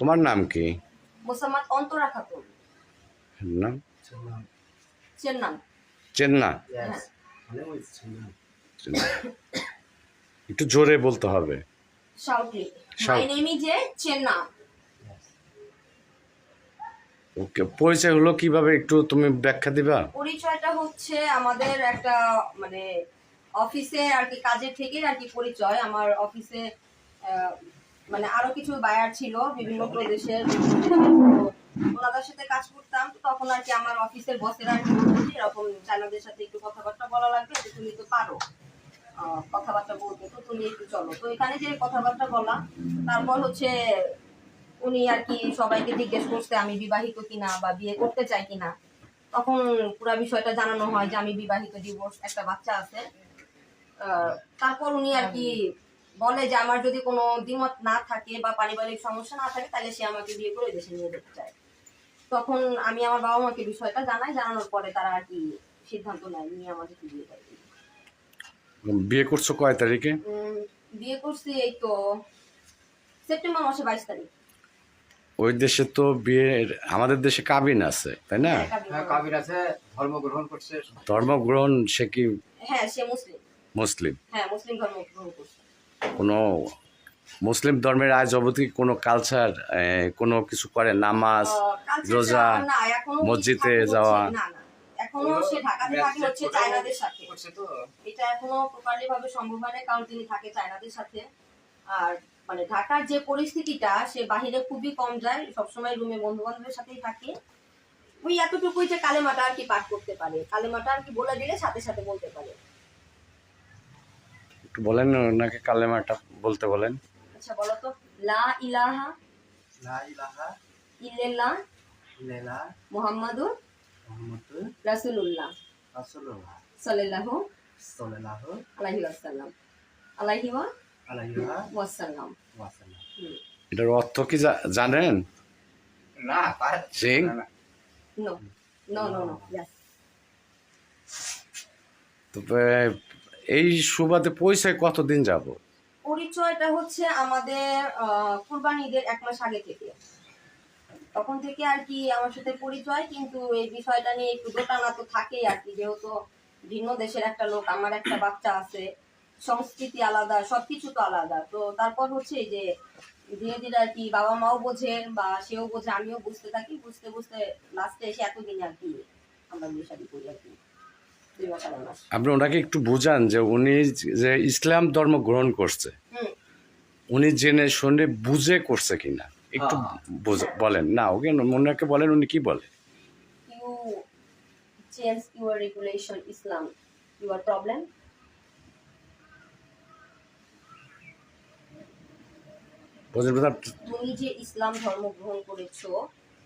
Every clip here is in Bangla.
তোমার নাম কি? মোসাম্মদ অন্তরা খাতুন। নাম? চেন্নাম চেন্না হ্যাঁ। একটু জোরে বলতে হবে। শাউটলি মাই নেম ইজ এ ওকে পরিচয় হলো কীভাবে একটু তুমি ব্যাখ্যা দিবা? পরিচয়টা হচ্ছে আমাদের একটা মানে অফিসে আর কি কাজে থেকে আর কি পরিচয়। আমার অফিসে আহ, মানে আরও কিছু বায়ার ছিল বিভিন্ন প্রদেশের। বিভিন্ন দেশের। তো ওনাদের সাথে কাজ করতাম তো তখন আর কি আমার অফিসের বসেরা আর কি এরকম চাইনাদের সাথে একটু কথাবার্তা বলা লাগবে যে তুমি তো পারো কথাবার্তা বলতে তো তুমি একটু চলো। তো এখানে যে কথাবার্তা বলা তারপর হচ্ছে উনি আর কি সবাইকে জিজ্ঞেস করছে আমি বিবাহিত কিনা বা বিয়ে করতে চাই কিনা? তখন পুরো বিষয়টা জানানো হয় যে আমি বিবাহিত ডিভোর্স একটা বাচ্চা আছে। তারপর উনি আর কি বলে যে আমার যদি কোনো দ্বিমত না থাকে বা পারিবারিক সমস্যা না থাকে তাহলে সে আমাকে বিয়ে করে দেশে নিয়ে যেতে চায়। তখন আমি আমার বাবা মাকে বিষয়টা জানাই জানানোর পরে তারা আর কি সিদ্ধান্ত নেয় নিয়ে আমাদেরকে বিয়ে দেয় বিয়ে করছ কয় তারিখে? বিয়ে করছি এই তো সেপ্টেম্বর মাসে বাইশ তারিখ। ওই দেশে তো বিয়ের আমাদের দেশে কাবিন আছে তাই না? হ্যাঁ, কাবিন। হ্যাঁ করা। কাবির আছে ধর্ম গ্রহণ করছে। ধর্মগ্রহণ সে কি হ্যাঁ সে মুসলিম। মুসলিম? হ্যাঁ মুসলিম ধর্ম গ্রহণ করছে। কোনো মুসলিম ধর্মের আজ অবধি কোনো কালচার কোনো কিছু করে নামাজ আহ, রোজা, মসজিদে যাওয়া। না না। এখনও সে ঢাকাতে থাকে হচ্ছে চায়নাদের সাথে। এটা এখনও প্রপারলি ভাবে সম্ভব হয় না কারণ তিনি থাকে চায়নাদের সাথে। আর মানে ঢাকার যে পরিস্থিতিটা সে বাহিরে খুবই কম যায় সবসময় রুমে বন্ধু বান্ধবের সাথেই থাকে। ওই এতটুকুই যে কালেমাটা আর কি পাঠ করতে পারে। কালেমাটা আর কি বলে দিলে সাথে সাথে বলতে পারে। একটু বলেন ওনাকে কালেমাটা বলতে বলেন। আচ্ছা বলো তো। লা ইলাহা লা ইলাহা ইল্লাল্লাহ ইল্লাল্লাহ মুহাম্মাদুর মুহাম্মাদুর রাসূলুল্লাহ রাসূলুল্লাহ সাল্লাল্লাহু সাল্লাল্লাহু আলাইহি ওয়াসাল্লাম। আলাইহি ওয়া আলাইহি ওয়াসাল্লাম। ওয়াসাল্লাম। এটার অর্থ কি জানেন? না সিং না, না। No, no. তবে এই সুবাদে পয়সায় কতদিন যাব? পরিচয়টা হচ্ছে আমাদের কুরবানি ঈদের এক মাস আগে থেকে। তখন থেকে আর কি আমার সাথে পরিচয়, কিন্তু এই বিষয়টা নিয়ে একটু দোটানা তো থাকেই আর কি, যেহেতু ভিন্ন দেশের একটা লোক, আমার একটা বাচ্চা আছে, সংস্কৃতি আলাদা, সবকিছু তো আলাদা। তো তারপর হচ্ছে যে ধীরে ধীরে আর কি বাবা মাও বোঝে বা সেও বোঝে, আমিও বুঝতে থাকি, বুঝতে বুঝতে লাস্টে এসে এতদিন আর কি আমরা বিয়ে শাড়ি করি আর কি দুই মাস আড়াই মাস আপনি ওনাকে একটু বোঝান যে উনি যে ইসলাম ধর্ম গ্রহণ করছে উনি জেনে শুনে বুঝে করছে কিনা। একটু হ্যাঁ। বলেন। না ওকে ওনাকে বলেন উনি কি বলে? You change your regulation Islam, your problem? বুঝেন বুঝেন তুমি যে ইসলাম ধর্ম গ্রহণ করেছ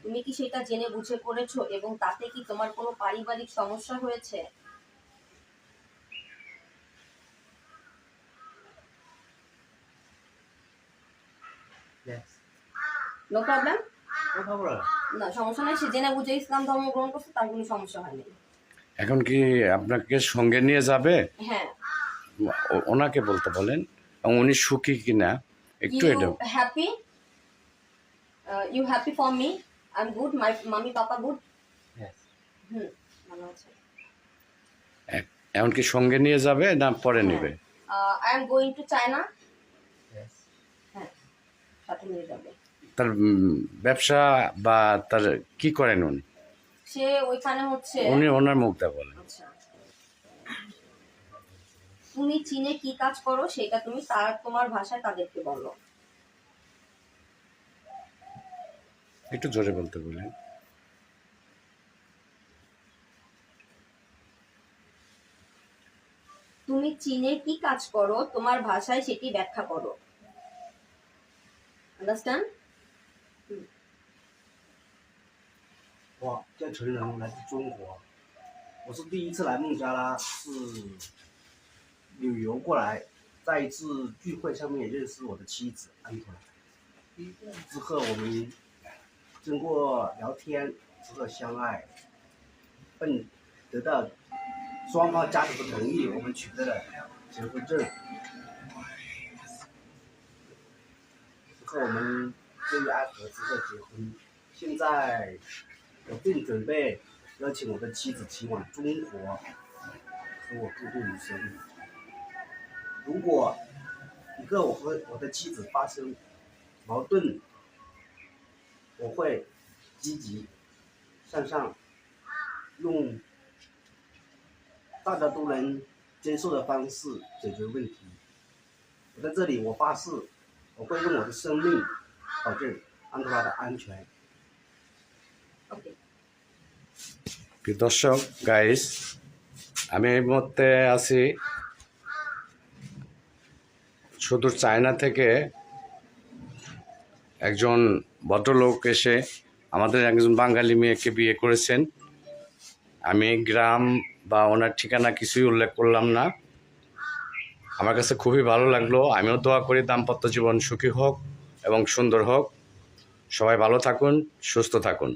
তুমি কি সেটা জেনে বুঝে করেছ এবং তাতে কি তোমার কোনো পারিবারিক সমস্যা হয়েছে? নো প্রবলেম না সমস্যা নেই সে জেনে বুঝে ইসলাম ধর্ম গ্রহণ করছে তার কোনো সমস্যা হয়নি। এখন কি আপনাকে সঙ্গে নিয়ে যাবে? হ্যাঁ। ও- ওনাকে বলতে বলেন এবং উনি সুখী কিনা? একটু এটা happy you happy for me I am good my mummy papa good Yes. হুম ভালো আছে। এমনকি সঙ্গে নিয়ে যাবে না পরে নেবে? I am going to China. হ্যাঁ যাবে। তার ব্যবসা বা তার কি করেন উনি? সে ওইখানে হচ্ছে উনি ওনার মুখটা বলেন। আচ্ছা। তুমি চীনে কি কাজ করো সেটা তুমি তার তোমার ভাষায় তাদেরকে বলো। একটু জোরে বলতে বলেন। তুমি চীনে কি কাজ করো তোমার ভাষায় সেটি ব্যাখ্যা করো। Understand？嗯。我叫陈仁，来自中国。我是第一次来孟加拉，是旅游过来，在一次聚会上面认识我的妻子安妮。之后我们经过聊天，之后相爱，嗯，得到双方家庭的同意，我们取得了结婚证。后我们现对于爱合资的结婚。现在我正准备邀请我的妻子前往中国和我共度余生。如果一个我和我的妻子发生矛盾，我会积极向上，用大家都能接受的方式解决问题。我在这里，我发誓，我会用我的生命保证安哥拉的安全。 ওকে প্রিয় দর্শক গাইস আমি এই মুহূর্তে আছি সুদূর চায়না থেকে একজন ভদ্রলোক এসে আমাদের একজন বাঙালি মেয়েকে বিয়ে করেছেন আমি গ্রাম বা ওনার ঠিকানা কিছুই উল্লেখ করলাম না আমার কাছে খুবই ভালো লাগল। আমিও দোয়া করি দাম্পত্য জীবন সুখী হোক এবং সুন্দর হোক। সবাই ভালো থাকুন, সুস্থ থাকুন।